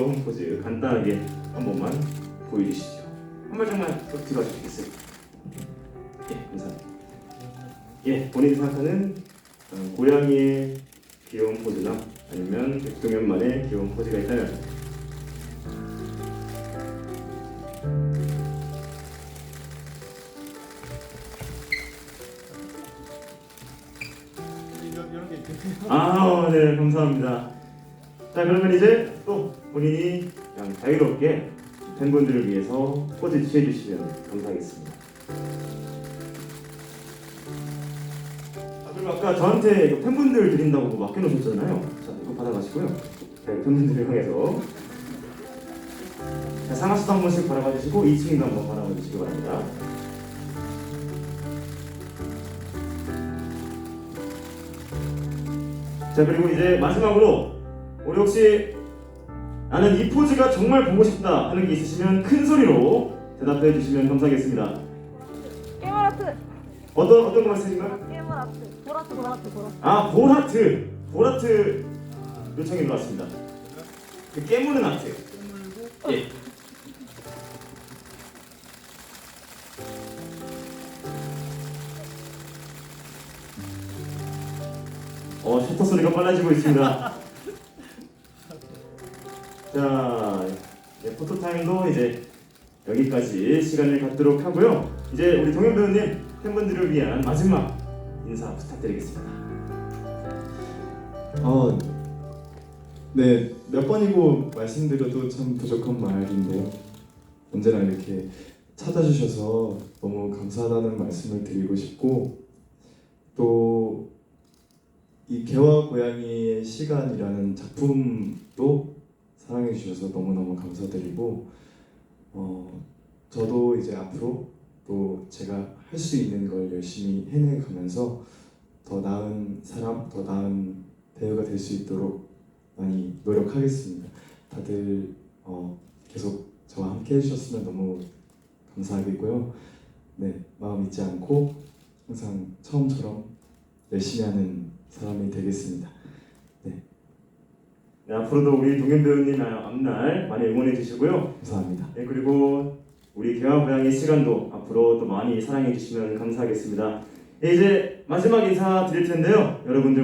귀여운 포즈 간단하게 한 번만 보여주시죠. 한 발짝만 더 뒤로 와주시겠어요? 예, 감사합니다. 예, 본인이 생각하는 어, 고양이의 귀여운 포즈나 아니면 백종현만의 귀여운 포즈가 있다면. 아, 네, 감사합니다. 자, 그러면 이제 또 본인이 그냥 자유롭게 팬분들을 위해서 포즈 취해 주시면 감사하겠습니다. 아, 그리고 아까 저한테 이거 팬분들 드린다고 맡겨놓으셨잖아요. 자, 이거 받아가시고요. 네, 팬분들을 향해서 자, 상하수도 한 번씩 바라봐 주시고 2층도 한번 바라봐 주시기 바랍니다. 자 그리고 이제 마지막으로 우리 혹시 나는 이 포즈가 정말 보고 싶다 하는 게 있으시면 큰 소리로 대답해 주시면 감사하겠습니다. 깨물아트 어떤 어떤 거 말씀인가요? 깨물아트 보라트 보라트 보라트 아 볼하트 볼하트 요청이 들어왔습니다. 그 깨무는 아트. 깨물고 예. 어 셔터 소리가 빨라지고 있습니다. 자, 예, 포토 타임도 이제 여기까지 시간을 갖도록 하고요. 이제 우리 동현 배우님 팬분들을 위한 마지막 인사 부탁드리겠습니다. 어, 네, 몇 번이고 말씀드려도 참 부족한 말인데요. 언제나 이렇게 찾아주셔서 너무 감사하다는 말씀을 드리고 싶고 또 이 개와 고양이의 시간이라는 작품도 사랑해 주셔서 너무너무 감사드리고 어, 저도 이제 앞으로 또 제가 할 수 있는 걸 열심히 해내가면서 더 나은 사람, 더 나은 배우가 될 수 있도록 많이 노력하겠습니다. 다들 어, 계속 저와 함께 해주셨으면 너무 감사하겠고요. 네, 마음 잊지 않고 항상 처음처럼 열심히 하는 사람이 되겠습니다. 네, 앞으로도 우리 동현 배우님 앞날 많이 응원해 주시고요. 감사합니다. 네, 그리고 우리 개와 고양이 시간도 앞으로 또 많이 사랑해 주시면 감사하겠습니다. 네, 이제 마지막 인사 드릴 텐데요. 여러분들